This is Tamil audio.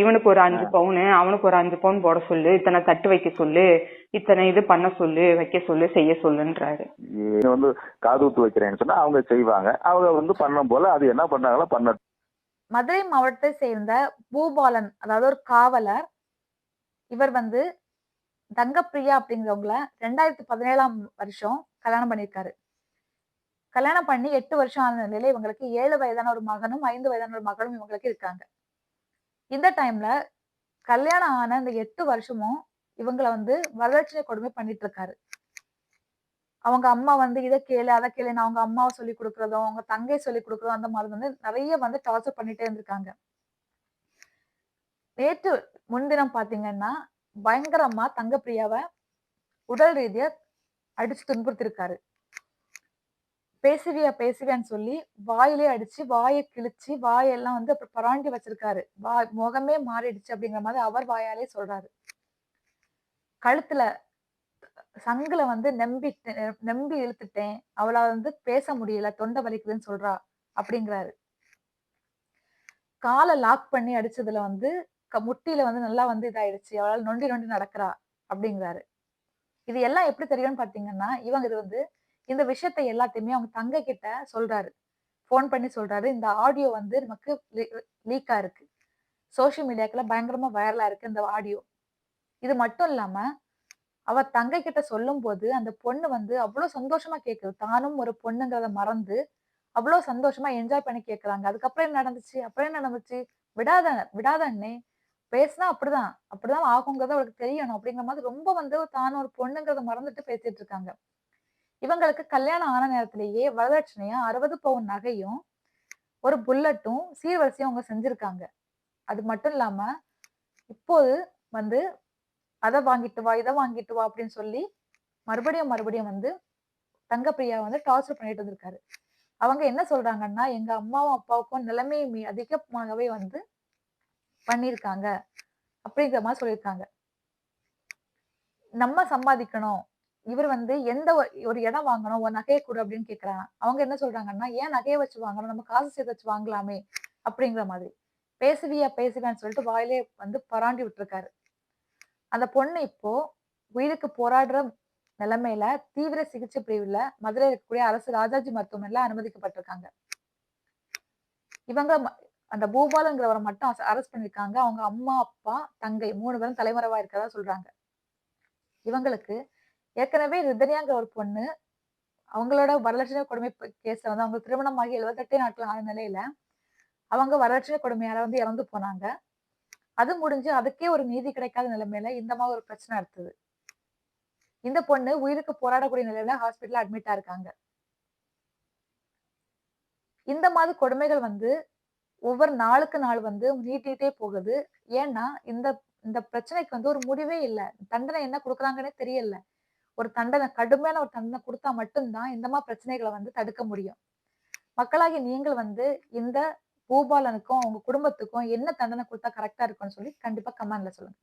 இவனுக்கு ஒரு அஞ்சு பவுனு அவனுக்கு ஒரு அஞ்சு பவுன் போட சொல்லு இத்தனை தட்டு வைக்க சொல்லு இத்தனை இது பண்ண சொல்லு வைக்க சொல்லு செய்ய சொல்லுன்றாரு. வந்து காது ஊத்து வைக்கிறேன்னு சொன்னா அவங்க செய்வாங்க. அவங்க வந்து பண்ணும் போல அது என்ன பண்ணாங்களோ பண்ண மதுரை மாவட்டத்தை சேர்ந்த பூபாலன் அதாவது ஒரு காவலர் இவர் வந்து தங்கப்பிரியா அப்படிங்கிறவங்கள ரெண்டாயிரத்தி பதினேழாம் வருஷம் கல்யாணம் பண்ணியிருக்காரு. கல்யாணம் பண்ணி எட்டு வருஷம் ஆன நிலையில இவங்களுக்கு ஏழு வயதான ஒரு மகனும் ஐந்து வயதான ஒரு மகளும் இவங்களுக்கு இருக்காங்க. இந்த டைம்ல கல்யாணம் ஆன இந்த எட்டு வருஷமும் இவங்களை வந்து வரதட்சணை கொடுமை பண்ணிட்டு இருக்காரு. அவங்க அம்மா வந்து இதை கேளு அதை கேளுன்னு அவங்க அம்மாவை சொல்லி கொடுக்குறதும் அவங்க தங்கை சொல்லி கொடுக்குறதும் அந்த மாதிரி வந்து நிறைய வந்து டார்ச்சர் பண்ணிட்டே இருந்திருக்காங்க. நேற்று முன்தினம் பாத்தீங்கன்னா பயங்கரமா தங்கப்பிரியாவை உடல் ரீதியா அடிச்சு துன்புறுத்திருக்காரு. பேசுவியா பேசுவியான்னு சொல்லி வாயிலே அடிச்சு வாயை கிழிச்சு வாயெல்லாம் வந்து அப்புறம் பராண்டி வச்சிருக்காரு. வாய் முகமே மாறிடுச்சு அப்படிங்கிற மாதிரி அவர் வாயாலே சொல்றாரு. கழுத்துல சங்குல வந்து நம்பி நம்பி இழுத்துட்டேன் அவளை வந்து பேச முடியல தொண்டை வலிக்குதுன்னு சொல்றா அப்படிங்கிறாரு. காலை லாக் பண்ணி அடிச்சதுல வந்து க- முட்டியில வந்து நல்லா வந்து இதாயிடுச்சு அவளால் நொண்டி நொண்டி நடக்கிறா அப்படிங்கிறாரு. இது எல்லாம் எப்படி தெரியும்னு பாத்தீங்கன்னா இவங்க இது வந்து இந்த விஷயத்தை எல்லாத்தையுமே அவங்க தங்கை கிட்ட சொல்றாரு. ஃபோன் பண்ணி சொல்றாரு. இந்த ஆடியோ வந்து நமக்கு லீக்கா இருக்கு. சோஷியல் மீடியாக்குள்ள பயங்கரமா வைரலா இருக்கு இந்த ஆடியோ இது மட்டும் இல்லாம அவ தங்கை கிட்ட சொல்லும் போது அந்த பொண்ணு வந்து அவ்வளவு சந்தோஷமா கேக்குது. தானும் ஒரு பொண்ணுங்கிறத மறந்து அவ்வளவு சந்தோஷமா என்ஜாய் பண்ணி கேக்குறாங்க. அதுக்கப்புறம் என்ன நடந்துச்சு? அப்புறம் என்ன நடந்துச்சு? விடாத விடாத அண்ணே. பேசினா அப்படிதான். அப்படிதான் ஆகுங்கிறது அவளுக்கு தெரியணும். அப்படிங்கிற மாதிரி ரொம்ப வந்து தான் ஒரு பொண்ணுங்கிறத மறந்துட்டு பேசிட்டு இருக்காங்க. இவங்களுக்கு கல்யாணம் ஆன நேரத்திலேயே வரதட்சணையா அறுபது பவுன் நகையும் ஒரு புல்லட்டும் சீர்வரிசையும் அவங்க செஞ்சிருக்காங்க. அது மட்டும் இல்லாம இப்போது வந்து அதை வாங்கிட்டு வா இதை வாங்கிட்டு வா அப்படின்னு சொல்லி மறுபடியும் மறுபடியும் வந்து தங்கப்பிரியா வந்து டார்ச்சர் பண்ணிட்டு வந்திருக்காரு. அவங்க என்ன சொல்றாங்கன்னா எங்க அம்மாவும் அப்பாவுக்கும் நிலைமையும் அதிகமாகவே வந்து பண்ணியிருக்காங்க அப்படிங்கிற மாதிரி சொல்லியிருக்காங்க. நம்ம சம்பாதிக்கணும். இவர் வந்து எந்த ஒரு இடம் வாங்கணும் ஒரு நகையை கொடு அப்படின்னு கேக்குறாங்க. அவங்க என்ன சொல்றாங்கன்னா ஏன் நகையை வச்சு வாங்கணும்? நம்ம காசு சேர்த்து வச்சு வாங்கலாமே அப்படிங்கிற மாதிரி. பேசுவியா பேசுவியான்னு சொல்லிட்டு வாயிலே வந்து பராண்டி விட்டுருக்காரு. அந்த பொண்ணு இப்போ உயிருக்கு போராடுற நிலைமையில தீவிர சிகிச்சை பிரிவுல மதுரை இருக்கக்கூடிய அரசு ராஜாஜி மருத்துவமனையில அனுமதிக்கப்பட்டிருக்காங்க. இவங்க ம- அந்த பூபாலங்கிறவரை மட்டும் அரெஸ்ட் பண்ணிருக்காங்க. அவங்க அம்மா அப்பா தங்கை மூணு பேரும் தலைமறைவா இருக்கிறதா சொல்றாங்க. இவங்களுக்கு ஏற்கனவே ரிதன்யாங்கிற ஒரு பொண்ணு. அவங்களோட வரலட்சணை கொடுமை கேஸ்ல வந்து அவங்க திருமணமாகி எழுபத்தெட்டே நாட்கள் ஆன நிலையில அவங்க வரலட்சணை கொடுமையால வந்து இறந்து போனாங்க. அது முடிஞ்சு அதுக்கே ஒரு நீதி கிடைக்காத நிலைமையில இந்த மாதிரி ஒரு பிரச்சனை அடுத்தது. இந்த பொண்ணு உயிருக்கு போராடக்கூடிய நிலையில ஹாஸ்பிட்டல் அட்மிட்டா இருக்காங்க. இந்த மாதிரி கொடுமைகள் வந்து ஒவ்வொரு நாளுக்கு நாள் வந்து நீட்டிகிட்டே போகுது. ஏன்னா இந்த இந்த பிரச்சனைக்கு வந்து ஒரு முடிவே இல்லை. தண்டனை என்ன கொடுக்குறாங்கன்னே தெரியல. ஒரு தண்டனை கடுமையான ஒரு தண்டனை கொடுத்தா மட்டும்தான் இந்த மாதிரி பிரச்சனைகளை வந்து தடுக்க முடியும். மக்களாகி நீங்கள் வந்து இந்த பூபாலனுக்கும் அவங்க குடும்பத்துக்கும் என்ன தண்டனை கொடுத்தா கரெக்டா இருக்கும்னு சொல்லி கண்டிப்பா கமெண்ட்ல சொல்லுங்க.